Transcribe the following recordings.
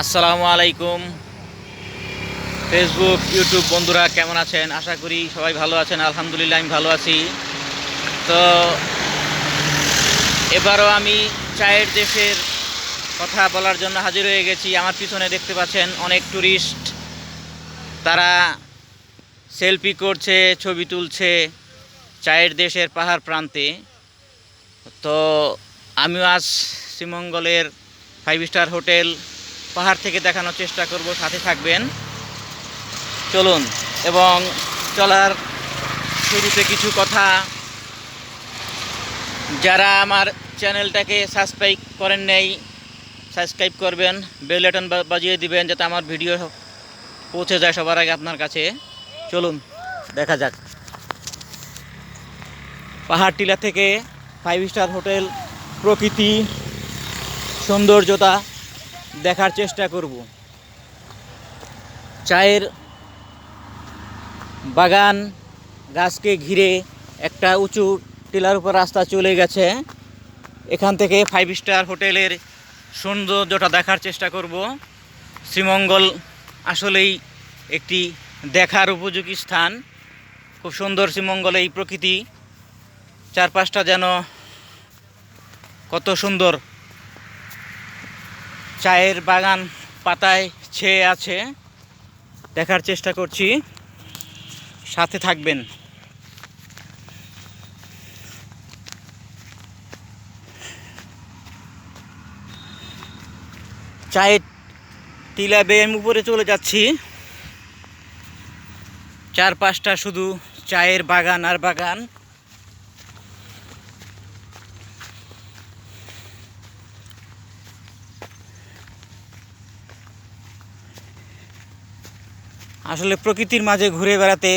আসসালামু আলাইকুম। Facebook YouTube বন্ধুরা কেমন আছেন? আশা করি সবাই ভালো আছেন। আলহামদুলিল্লাহ, আমি ভালো আছি। তো এবারও আমি চায়ের দেশের কথা বলার জন্য হাজির হয়ে গেছি। আমার পিছনে দেখতে পাচ্ছেন অনেক ট্যুরিস্ট তারা সেলফি করছে, ছবি তুলছে চায়ের দেশের পাহাড় প্রান্তে। তো আমিও আজ শ্রীমঙ্গলের ফাইভ স্টার হোটেল পাহাড় থেকে দেখানোর চেষ্টা করব, সাথে থাকবেন। চলুন, এবং চলার শুরুতে কিছু কথা। যারা আমার চ্যানেলটাকে সাবস্ক্রাইব করেন নেই, সাবস্ক্রাইব করবেন, বেল বাজিয়ে দিবেন, যাতে আমার ভিডিও পৌঁছে যায় সবার আগে আপনার কাছে। চলুন, দেখা যাক। পাহাড় টিলা থেকে ফাইভ স্টার হোটেল, প্রকৃতি, সৌন্দর্যতা দেখার চেষ্টা করব। চায়ের বাগান, গাছকে ঘিরে একটা উঁচু টিলার উপর রাস্তা চলে গেছে। এখান থেকে ফাইভ স্টার হোটেলের সৌন্দর্যটা দেখার চেষ্টা করব। শ্রীমঙ্গল আসলেই একটি দেখার উপযোগী স্থান। খুব সুন্দর শ্রীমঙ্গলে এই প্রকৃতি। চারপাশটা যেন কত সুন্দর চায়ের বাগান পাতায় ছেয়ে আছে। দেখার চেষ্টা করছি। সাথে থাকবেন। চায়ের টিলা বেয়ে আমি উপরে চলে যাচ্ছি। চারপাশটা শুধু চায়ের বাগান আর বাগান। আসলে প্রকৃতির মাঝে ঘুরে বেড়াতে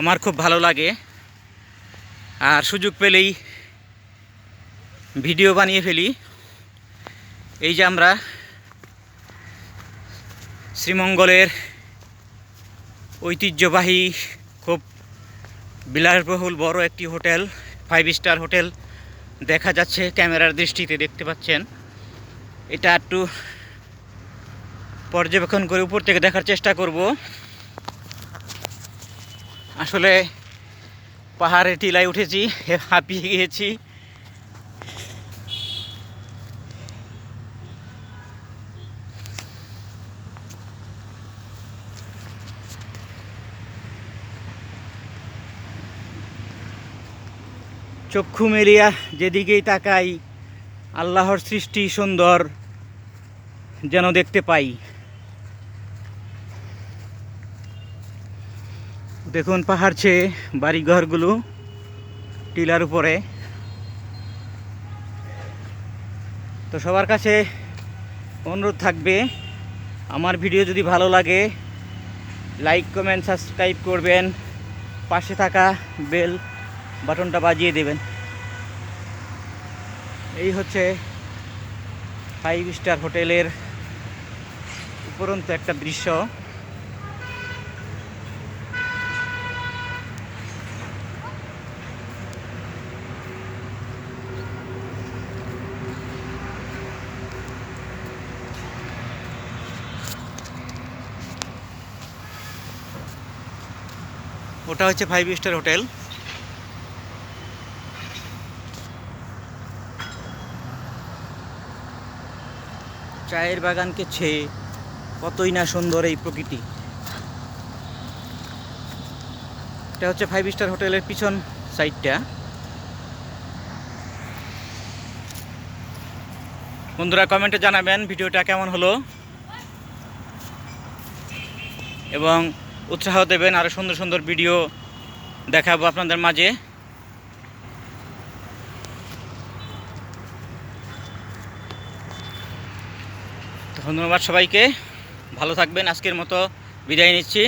আমার খুব ভালো লাগে। আর সুযোগ পেলেই ভিডিও বানিয়ে ফেলি। এই যে আমরা শ্রীমঙ্গলের ঐতিহ্যবাহী, খুব বিলাসবহুল বড় একটি হোটেল ফাইভ স্টার হোটেল দেখা যাচ্ছে ক্যামেরার দৃষ্টিতে দেখতে পাচ্ছেন। এটা একটু পর্যবেক্ষণ করে উপর থেকে দেখার চেষ্টা করব। আসলে পাহাড়ে টিলায় উঠেছি, হাঁপিয়ে গিয়েছি। চক্ষু মেলিয়া যেদিকেই তাকাই, আল্লাহর সৃষ্টি সুন্দর যেন দেখতে পাই। দেখুন পাহাড় ছেয়ে বাড়িঘরগুলো টিলার উপরে। তো সবার কাছে অনুরোধ থাকবে, আমার ভিডিও যদি ভালো লাগে, লাইক, কমেন্ট, সাবস্ক্রাইব করবেন, পাশে থাকা বেল বাটনটা বাজিয়ে দেবেন। এই হচ্ছে ফাইভ স্টার হোটেলের উপরন্ত একটা দৃশ্য। ওটা হচ্ছে ফাইভ স্টার হোটেল চায়ের বাগানকে ছেয়ে, কতই না সুন্দর এই প্রকৃতি। এটা হচ্ছে ফাইভ স্টার হোটেলের পিছন সাইডটা বন্ধুরা কমেন্টে জানাবেন ভিডিওটা কেমন হলো। এবং উৎসাহ দেবেন আরও সুন্দর সুন্দর ভিডিও দেখাবো আপনাদের মাঝে। ধন্যবাদ সবাইকে, ভালো থাকবেন, আজকের মতো বিদায় নিচ্ছি।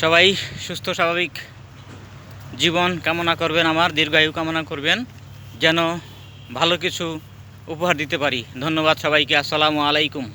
সবাই সুস্থ, স্বাভাবিক জীবন কামনা করবেন আমার, দীর্ঘায়ু কামনা করবেন, যেন ভালো কিছু উপহার দিতে পারি। ধন্যবাদ সবাইকে, আসসালামু আলাইকুম।